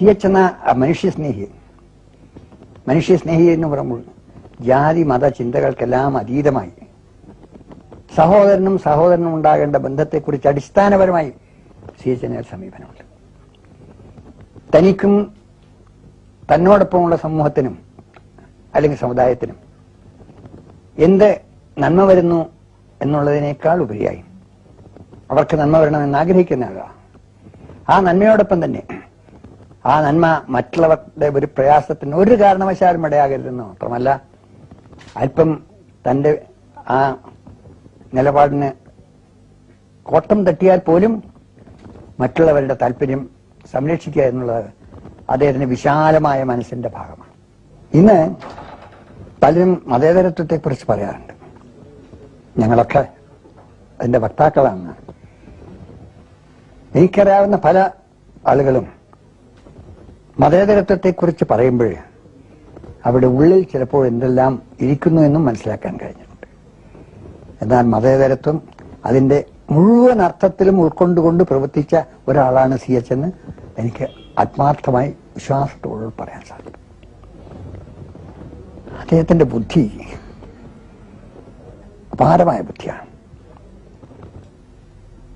C H എന്ന മനുഷ്യസ്നേഹി മനുഷ്യസ്നേഹി എന്ന് പറയുമ്പോൾ ജാതി മത ചിന്തകൾക്കെല്ലാം അതീതമായി. സഹോദരനും സഹോദരനും ഉണ്ടാകേണ്ട ബന്ധത്തെക്കുറിച്ച് അടിസ്ഥാനപരമായി സി എച്ച് എന്ന സമീപനമുണ്ട്. തനിക്കും തന്നോടൊപ്പമുള്ള സമൂഹത്തിനും അല്ലെങ്കിൽ സമുദായത്തിനും എന്ത് നന്മ വരുന്നു എന്നുള്ളതിനേക്കാൾ ഉപരിയായി. അവർക്ക് നന്മ വരണമെന്ന് ആഗ്രഹിക്കുന്ന ആളാണ് ആ നന്മയോടൊപ്പം തന്നെ ആ നന്മ മറ്റുള്ളവരുടെ ഒരു പ്രയാസത്തിന് ഒരു കാരണവശാലും ഇടയാകരുതെന്ന് മാത്രമല്ല അല്പം തന്റെ ആ നിലപാടിന് കോട്ടം തട്ടിയാൽ പോലും മറ്റുള്ളവരുടെ താല്പര്യം സംരക്ഷിക്കുക എന്നുള്ളത് അദ്ദേഹത്തിന്റെ വിശാലമായ മനസ്സിന്റെ ഭാഗമാണ്. ഇന്ന് പലരും മതേതരത്വത്തെക്കുറിച്ച് പറയാറുണ്ട്. ഞങ്ങളൊക്കെ അതിന്റെ വക്താക്കളാണ്. എനിക്കറിയാവുന്ന പല ആളുകളും മതേതരത്വത്തെക്കുറിച്ച് പറയുമ്പോൾ അവിടെ ഉള്ളിൽ ചിലപ്പോൾ എന്തെല്ലാം ഇരിക്കുന്നു എന്നും മനസ്സിലാക്കാൻ കഴിഞ്ഞിട്ടുണ്ട്. എന്നാൽ മതേതരത്വം അതിന്റെ മുഴുവൻ അർത്ഥത്തിലും ഉൾക്കൊണ്ടുകൊണ്ട് പ്രവർത്തിച്ച ഒരാളാണ് സി എച്ച് എന്ന് എനിക്ക് ആത്മാർത്ഥമായി വിശ്വാസത്തോട് പറയാൻ സാധിക്കും. അദ്ദേഹത്തിന്റെ ബുദ്ധി അപാരമായ ബുദ്ധിയാണ്.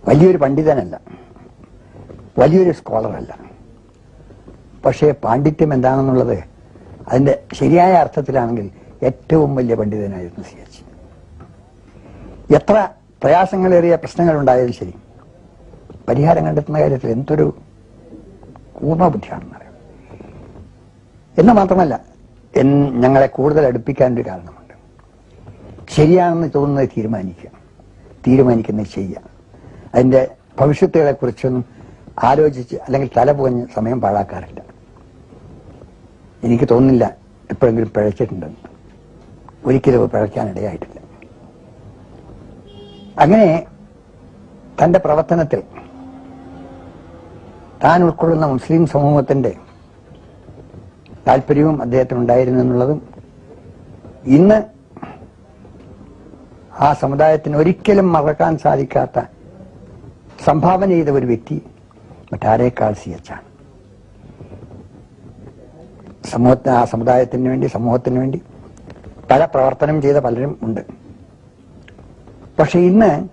വലിയൊരു പണ്ഡിതനല്ല വലിയൊരു സ്കോളറല്ല. പക്ഷേ പാണ്ഡിത്യം എന്താണെന്നുള്ളത് അതിന്റെ ശരിയായ അർത്ഥത്തിലാണെങ്കിൽ ഏറ്റവും വലിയ പണ്ഡിതനായിരുന്നു സി എച്ച്. എത്ര പ്രയാസങ്ങളേറിയ പ്രശ്നങ്ങൾ ഉണ്ടായാലും ശരി പരിഹാരം കണ്ടെത്തുന്ന കാര്യത്തിൽ എന്തൊരു കൂർമ്മബുദ്ധിയാണെന്ന് അറിയാം. എന്ന് മാത്രമല്ല ഞങ്ങളെ കൂടുതൽ അടുപ്പിക്കാൻ ഒരു കാരണമുണ്ട്. ശരിയാണെന്ന് തോന്നുന്നത് തീരുമാനിക്കുക തീരുമാനിക്കുന്നത് ചെയ്യുക. അതിന്റെ ഭവിഷ്യത്തുകളെ കുറിച്ചൊന്നും ആലോചിച്ച് അല്ലെങ്കിൽ തല സമയം പാഴാക്കാറില്ല. എനിക്ക് തോന്നുന്നില്ല എപ്പോഴെങ്കിലും പിഴച്ചിട്ടുണ്ടെന്ന്. ഒരിക്കലും പിഴയ്ക്കാനിടയായിട്ടില്ല അങ്ങനെ തന്റെ പ്രവർത്തനത്തിൽ താൻ ഉൾക്കൊള്ളുന്ന മുസ്ലിം സമൂഹത്തിന്റെ താല്പര്യവും അദ്ദേഹത്തിനുണ്ടായിരുന്നു എന്നുള്ളതും ഇന്ന് ആ സമുദായത്തിന് ഒരിക്കലും മറക്കാൻ സാധിക്കാത്ത സംഭാവന ചെയ്ത ഒരു വ്യക്തി മറ്റാരേക്കാൾ സി എച്ചാണ് സമൂഹത്തിന് ആ സമുദായത്തിന് വേണ്ടി സമൂഹത്തിന് വേണ്ടി പല പ്രവർത്തനം ചെയ്ത പലരും ഉണ്ട്. പക്ഷെ ഇന്ന്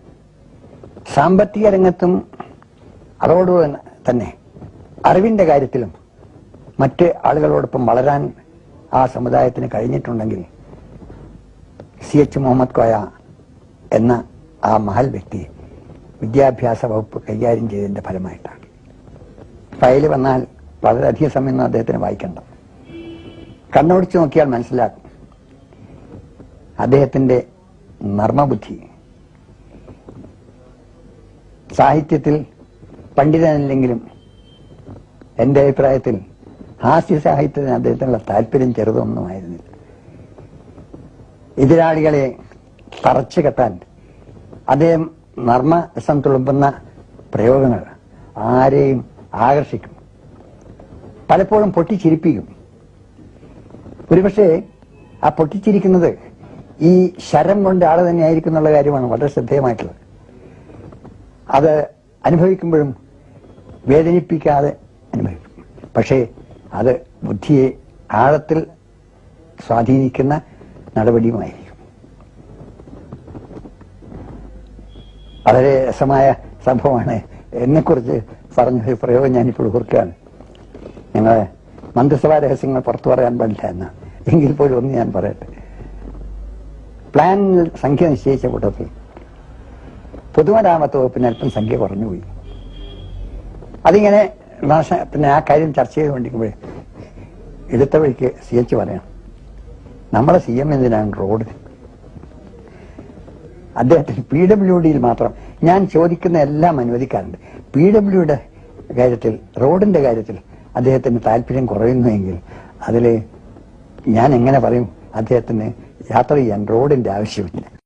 സാമ്പത്തിക രംഗത്തും അതോട് തന്നെ അറിവിന്റെ കാര്യത്തിലും മറ്റ് ആളുകളോടൊപ്പം വളരാൻ ആ സമുദായത്തിന് കഴിഞ്ഞിട്ടുണ്ടെങ്കിൽ സി എച്ച് മുഹമ്മദ് കോയ എന്ന ആ മഹൽ വ്യക്തി വിദ്യാഭ്യാസ വകുപ്പ് കൈകാര്യം ചെയ്തതിന്റെ ഫലമായിട്ടാണ്. ഫയൽ വന്നാൽ വളരെയധികം സമയമൊന്നും അദ്ദേഹത്തിന് വായിക്കണ്ട. കണ്ണോടിച്ച് നോക്കിയാൽ മനസ്സിലാക്കും അദ്ദേഹത്തിന്റെ മർമ്മബുദ്ധി. സാഹിത്യത്തിൽ പണ്ഡിതനല്ലെങ്കിലും എന്റെ അഭിപ്രായത്തിൽ ഹാസ്യ സാഹിത്യത്തിന് അദ്ദേഹത്തിനുള്ള താല്പര്യം ചെറുതൊന്നുമായിരുന്നില്ല. എതിരാളികളെ തറച്ചു കെട്ടാൻ അദ്ദേഹം നർമ്മരസം തുളുമ്പുന്ന പ്രയോഗങ്ങൾ ആരെയും ആകർഷിക്കും. പലപ്പോഴും പൊട്ടിച്ചിരിപ്പിക്കും. ഒരുപക്ഷെ ആ പൊട്ടിച്ചിരിക്കുന്നത് ഈ ശരം കൊണ്ട് ആൾ തന്നെയായിരിക്കും എന്നുള്ള കാര്യമാണ് വളരെ ശ്രദ്ധേയമായിട്ടുള്ളത്. അത് അനുഭവിക്കുമ്പോഴും വേദനിപ്പിക്കാതെ അനുഭവിക്കും. പക്ഷേ അത് ബുദ്ധിയെ ആഴത്തിൽ സ്വാധീനിക്കുന്ന നടപടിയുമായിരിക്കും. വളരെ രസമായ സംഭവമാണ്. എന്നെക്കുറിച്ച് പറഞ്ഞ ഒരു പ്രയോഗം ഞാനിപ്പോൾ ഓർക്കുകയാണ്. ഞങ്ങളെ മന്ത്രിസഭാ രഹസ്യങ്ങൾ പുറത്തു പറയാൻ പാടില്ല എന്ന് എങ്കിൽ പോലും ഒന്ന് ഞാൻ പറയട്ടെ. പ്ലാനിൽ സംഖ്യ നിശ്ചയിച്ച കൂട്ടത്തിൽ പൊതുമരാമത്ത് വകുപ്പിന് അല്പം സംഖ്യ കുറഞ്ഞുപോയി അതിങ്ങനെ ഭാഷ പിന്നെ ആ കാര്യം ചർച്ച ചെയ്തുകൊണ്ടിരിക്കുമ്പോഴേ എടുത്ത വഴിക്ക് സി എച്ച് പറയാം. നമ്മളെ സി എം എന്തിനാണ് റോഡ്? അദ്ദേഹത്തിന് പി ഡബ്ല്യു ഡിയിൽ മാത്രം ഞാൻ ചോദിക്കുന്ന എല്ലാം അനുവദിക്കാറുണ്ട്. പി ഡബ്ല്യുയുടെ കാര്യത്തിൽ റോഡിന്റെ കാര്യത്തിൽ അദ്ദേഹത്തിന് താല്പര്യം കുറയുന്നുവെങ്കിൽ അതിൽ ഞാൻ എങ്ങനെ പറയും? അദ്ദേഹത്തിന് യാത്ര ചെയ്യാൻ റോഡിന്റെ ആവശ്യമില്ല.